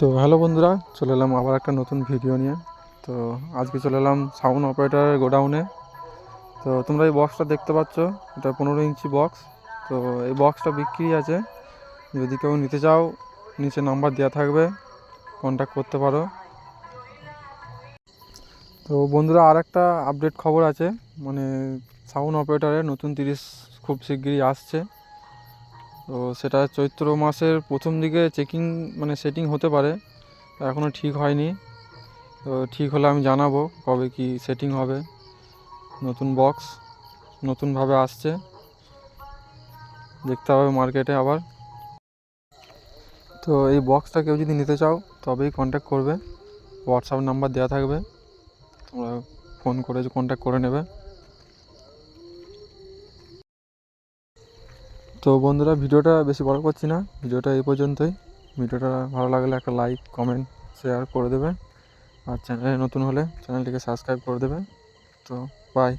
তো হ্যালো বন্ধুরা, চলে এলাম আবার একটা নতুন ভিডিও নিয়ে। তো আজকে চলে এলাম সাউন্ড অপারেটরের গোডাউনে তো তোমরা এই বক্সটা দেখতে পাচ্ছ, এটা পনেরো ইঞ্চি বক্স তো এই বক্সটা বিক্রি আছে। যদি কেউ নিতে চাও, নিচে নাম্বার দেওয়া থাকবে কন্ট্যাক্ট করতে পারো। তো বন্ধুরা আর একটা আপডেট খবর আছে। মানে সাউন্ড অপারেটরের নতুন তিরিশ খুব শিগগিরই আসছে। তো সেটা চৈত্র মাসের প্রথম দিকে চেকিং মানে সেটিং হতে পারে। এখনও ঠিক হয়নি। তো ঠিক হলে আমি জানাব কবে কি সেটিং হবে। নতুন বক্স নতুনভাবে আসছে। দেখতে হবে মার্কেটে আবার। তো এই বক্সটা কেউ যদি নিতে চাও, তবেই কন্ট্যাক্ট করবে। হোয়াটসঅ্যাপ নাম্বার দেওয়া থাকবে। তোমরা ফোন করে কন্ট্যাক্ট করে নেবে। তো বন্ধুরা, ভিডিওটা বেশি বড় করছি না। ভিডিওটা এই পর্যন্তই। ভিডিওটা ভালো লাগলে একটা লাইক কমেন্ট শেয়ার করে দেবে আর চ্যানেলে নতুন হলে চ্যানেলটিকে সাবস্ক্রাইব করে দেবে তো বাই